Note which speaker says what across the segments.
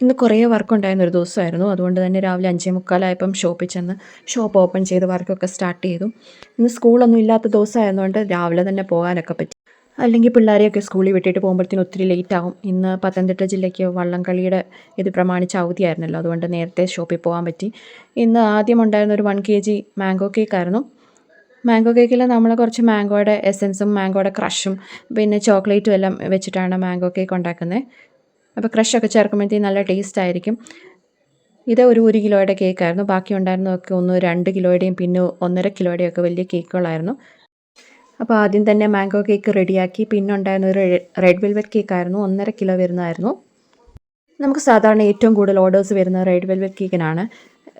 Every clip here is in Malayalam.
Speaker 1: ഇന്ന് കുറേ വർക്ക് ഉണ്ടായിരുന്ന ഒരു ദിവസമായിരുന്നു. അതുകൊണ്ട് തന്നെ രാവിലെ അഞ്ചേ മുക്കാലായപ്പം ഷോപ്പിൽ ചെന്ന് ഷോപ്പ് ഓപ്പൺ ചെയ്ത് വർക്കൊക്കെ സ്റ്റാർട്ട് ചെയ്തു. ഇന്ന് സ്കൂളൊന്നും ഇല്ലാത്ത ദിവസമായതുകൊണ്ട് രാവിലെ തന്നെ പോകാനൊക്കെ പറ്റി. അല്ലെങ്കിൽ പിള്ളേരെയൊക്കെ സ്കൂളിൽ വിട്ടിട്ട് പോകുമ്പോഴത്തേനും ഒത്തിരി ലേറ്റ് ആവും. ഇന്ന് പത്തനംതിട്ട ജില്ലയ്ക്ക് വള്ളംകളിയുടെ ഇത് പ്രമാണിച്ച് അവധിയായിരുന്നല്ലോ. അതുകൊണ്ട് നേരത്തെ ഷോപ്പിൽ പോകാൻ പറ്റി. ഇന്ന് ആദ്യം ഉണ്ടായിരുന്ന ഒരു വൺ കെ ജി മാംഗോ കേക്കായിരുന്നു മാംഗോ കേക്കിൽ നമ്മൾ കുറച്ച് മാംഗോയുടെ എസൻസും മാംഗോയുടെ ക്രഷും പിന്നെ ചോക്ലേറ്റും എല്ലാം വെച്ചിട്ടാണ് മാംഗോ കേക്ക് ഉണ്ടാക്കുന്നത്. അപ്പോൾ ക്രഷൊക്കെ ചേർക്കുമ്പോഴത്തേക്കും നല്ല ടേസ്റ്റ് ആയിരിക്കും. ഇത് ഒരു ഒരു കിലോയുടെ കേക്കായിരുന്നു ബാക്കി ഉണ്ടായിരുന്നതൊക്കെ ഒന്ന് രണ്ട് കിലോയുടെയും പിന്നെ ഒന്നര കിലോയുടെയും ഒക്കെ വലിയ കേക്കുകളായിരുന്നു അപ്പോൾ ആദ്യം തന്നെ മാംഗോ കേക്ക് റെഡിയാക്കി പിന്നെ ഉണ്ടായിരുന്ന ഒരു റെഡ് വെൽവെറ്റ് കേക്കായിരുന്നു ഒന്നര കിലോ വരുന്നതായിരുന്നു. നമുക്ക് സാധാരണ ഏറ്റവും കൂടുതൽ ഓർഡേഴ്സ് വരുന്നത് റെഡ് വെൽവെറ്റ് കേക്കിനാണ്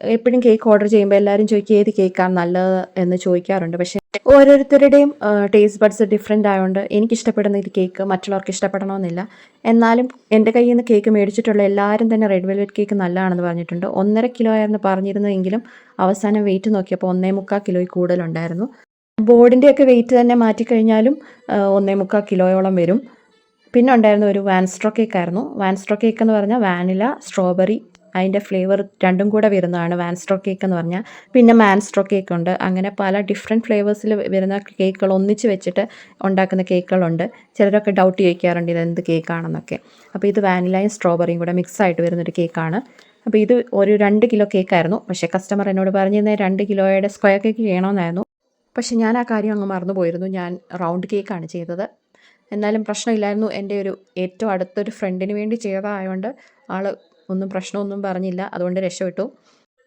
Speaker 1: എപ്പോഴും കേക്ക് ഓർഡർ ചെയ്യുമ്പോൾ എല്ലാവരും ചോദിക്കും ഏത് കേക്കാണ് നല്ലത്? എന്ന് ചോദിക്കാറുണ്ട്. പക്ഷേ ഓരോരുത്തരുടെയും ടേസ്റ്റ് ബഡ്സ് ഡിഫറെന്റ് ആയതുകൊണ്ട് എനിക്ക് ഇഷ്ടപ്പെടുന്ന ഇത് കേക്ക് മറ്റുള്ളവർക്ക് ഇഷ്ടപ്പെടണമെന്നില്ല എന്നാലും എന്റെ കയ്യിൽ നിന്ന് കേക്ക് മേടിച്ചിട്ടുള്ള എല്ലാവരും തന്നെ റെഡ് വെൽവെറ്റ് കേക്ക് നല്ലതാണെന്ന് പറഞ്ഞിട്ടുണ്ട്. ഒന്നര കിലോ ആയിരുന്നു പറഞ്ഞിരുന്നെങ്കിലും അവസാനം വെയിറ്റ് നോക്കിയപ്പോൾ ഒന്നേ മുക്കാൽ കിലോയിൽ കൂടുതലുണ്ടായിരുന്നു. ബോർഡിന്റെയൊക്കെ വെയിറ്റ് തന്നെ മാറ്റിക്കഴിഞ്ഞാലും ഒന്നേ മുക്കാൽ കിലോയോളം വരും. പിന്നെ ഉണ്ടായിരുന്ന ഒരു വാൻസ്ട്രോ കേക്ക് ആയിരുന്നു. വാൻസ്ട്രോ കേക്ക് എന്ന് പറഞ്ഞാൽ വാനില സ്ട്രോബെറി അതിന്റെ ഫ്ലേവർ രണ്ടും കൂടെ വരുന്നതാണ് വാൻസ്ട്രോ കേക്ക് എന്ന് പറഞ്ഞാൽ. പിന്നെ മാൻസ്ട്രോ കേക്ക് ഉണ്ട്. അങ്ങനെ പല ഡിഫറെന്റ് ഫ്ലേവേഴ്സിൽ വരുന്ന കേക്കുകൾ ഒന്നിച്ച് വെച്ചിട്ട് ഉണ്ടാക്കുന്ന കേക്കുകളുണ്ട്. ചിലരൊക്കെ ഡൗട്ട് ചോദിക്കാറുണ്ട് ഇത് എന്ത് കേക്കാണെന്നൊക്കെ. അപ്പോൾ ഇത് വാനിലയും സ്ട്രോബെറിയും കൂടെ മിക്സ് ആയിട്ട് വരുന്നൊരു കേക്കാണ്. അപ്പോൾ ഇത് ഒരു രണ്ട് കിലോ കേക്കായിരുന്നു. പക്ഷേ കസ്റ്റമർ എന്നോട് പറഞ്ഞിരുന്നത് രണ്ട് കിലോയുടെ സ്ക്വയർ കേക്ക് ചെയ്യണമെന്നായിരുന്നു പക്ഷേ ഞാൻ ആ കാര്യം അങ്ങ് മറന്നു പോയിരുന്നു. ഞാൻ റൗണ്ട് കേക്കാണ് ചെയ്തത്. എന്നാലും പ്രശ്നമില്ലായിരുന്നു. എന്റെ ഒരു ഏറ്റവും അടുത്തൊരു ഫ്രണ്ടിന് വേണ്ടി ചെയ്തതായതുകൊണ്ട് ആൾ ഒന്നും പ്രശ്നമൊന്നും പറഞ്ഞില്ല. അതുകൊണ്ട് രക്ഷപ്പെട്ടു.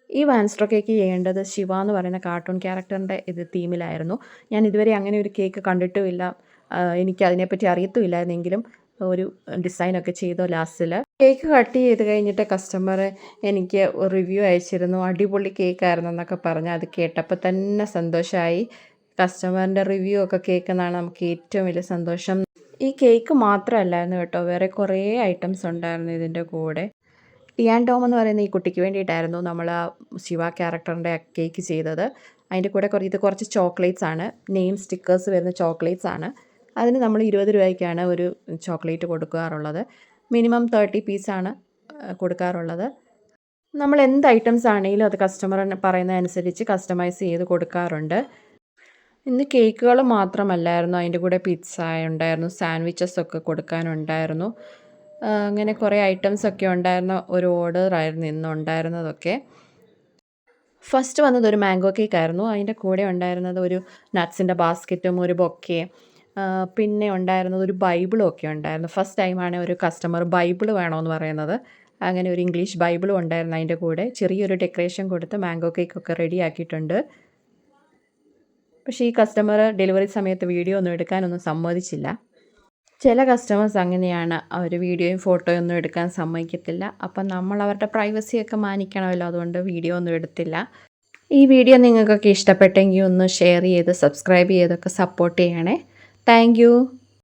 Speaker 1: ഈ വാൻസ്ട്രോ കേക്ക് ചെയ്യേണ്ടത് ശിവ എന്ന് പറയുന്ന കാർട്ടൂൺ ക്യാരക്ടറിന്റെ ഇത് തീമിലായിരുന്നു ഞാൻ ഇതുവരെ അങ്ങനെ ഒരു കേക്ക് കണ്ടിട്ടുമില്ല. എനിക്ക് അതിനെപ്പറ്റി അറിയത്തുമില്ലായിരുന്നെങ്കിലും ഒരു ഡിസൈനൊക്കെ ചെയ്തു ലാസ്റ്റിൽ കേക്ക് കട്ട് ചെയ്ത് കഴിഞ്ഞിട്ട് കസ്റ്റമർ എനിക്ക് റിവ്യൂ അയച്ചിരുന്നു. അടിപൊളി കേക്കായിരുന്നു എന്നൊക്കെ പറഞ്ഞ് അത് കേട്ടപ്പോൾ തന്നെ സന്തോഷമായി കസ്റ്റമറിന്റെ റിവ്യൂ ഒക്കെ കേൾക്കുന്നതാണ് നമുക്ക് ഏറ്റവും വലിയ സന്തോഷം. ഈ കേക്ക് മാത്രമല്ലായിരുന്നു കേട്ടോ വേറെ കുറേ ഐറ്റംസ് ഉണ്ടായിരുന്നു ഇതിന്റെ കൂടെ. ടിയാൻ ടോം എന്ന് പറയുന്ന ഈ കുട്ടിക്ക് വേണ്ടിയിട്ടായിരുന്നു നമ്മൾ ശിവ ക്യാരക്ടറിന്റെ കേക്ക് ചെയ്തത്. അതിന്റെ കൂടെ കുറേ ഇത് കുറച്ച് ചോക്ലേറ്റ്സ് ആണ്. നെയിം സ്റ്റിക്കേഴ്സ് വരുന്ന ചോക്ലേറ്റ്സ് ആണ്. അതിന് നമ്മൾ ഇരുപത് രൂപയ്ക്കാണ് ഒരു ചോക്ലേറ്റ് കൊടുക്കാറുള്ളത്. മിനിമം തേർട്ടി പീസാണ് കൊടുക്കാറുള്ളത്. നമ്മൾ എന്ത് ഐറ്റംസ് ആണെങ്കിലും അത് കസ്റ്റമർ പറയുന്നതനുസരിച്ച് കസ്റ്റമൈസ് ചെയ്ത് കൊടുക്കാറുണ്ട്. ഇന്ന് കേക്കുകൾ മാത്രമല്ലായിരുന്നു. അതിന്റെ കൂടെ പിസ്സ ഉണ്ടായിരുന്നു സാൻഡ്വിച്ചസ് ഒക്കെ കൊടുക്കാനുണ്ടായിരുന്നു അങ്ങനെ കുറേ ഐറ്റംസ് ഒക്കെ ഉണ്ടായിരുന്ന ഒരു ഓർഡർ ആയിരുന്നു ഇന്ന് ഉണ്ടായിരുന്നതൊക്കെ. ഫസ്റ്റ് വന്നത് ഒരു മാംഗോ കേക്ക് ആയിരുന്നു. അതിന്റെ കൂടെ ഉണ്ടായിരുന്നത് ഒരു നട്ട്സിന്റെ ബാസ്ക്കറ്റും ഒരു ബൊക്കെ പിന്നെ ഉണ്ടായിരുന്നത് ഒരു ബൈബിളും ഒക്കെ ഉണ്ടായിരുന്നു. ഫസ്റ്റ് ടൈമാണ് ഒരു കസ്റ്റമർ ബൈബിൾ വേണമെന്ന് പറയുന്നത്. അങ്ങനെ ഒരു ഇംഗ്ലീഷ് ബൈബിളും ഉണ്ടായിരുന്നു അതിന്റെ കൂടെ. ചെറിയൊരു ഡെക്കറേഷൻ കൊടുത്ത് മാംഗോ കേക്കൊക്കെ റെഡി ആക്കിയിട്ടുണ്ട്. പക്ഷേ ഈ കസ്റ്റമർ ഡെലിവറി സമയത്ത് വീഡിയോ ഒന്നും എടുക്കാനൊന്നും സമ്മതിച്ചില്ല. ചില കസ്റ്റമേഴ്സ് അങ്ങനെയാണ്. അവർ വീഡിയോയും ഫോട്ടോയും ഒന്നും എടുക്കാൻ സമ്മതിക്കത്തില്ല. അപ്പം നമ്മൾ അവരുടെ പ്രൈവസിയൊക്കെ മാനിക്കണമല്ലോ. അതുകൊണ്ട് വീഡിയോ ഒന്നും എടുത്തില്ല. ഈ വീഡിയോ നിങ്ങൾക്കൊക്കെ ഇഷ്ടപ്പെട്ടെങ്കിൽ ഒന്ന് ഷെയർ ചെയ്ത് സബ്സ്ക്രൈബ് ചെയ്തൊക്കെ സപ്പോർട്ട് ചെയ്യണേ. താങ്ക്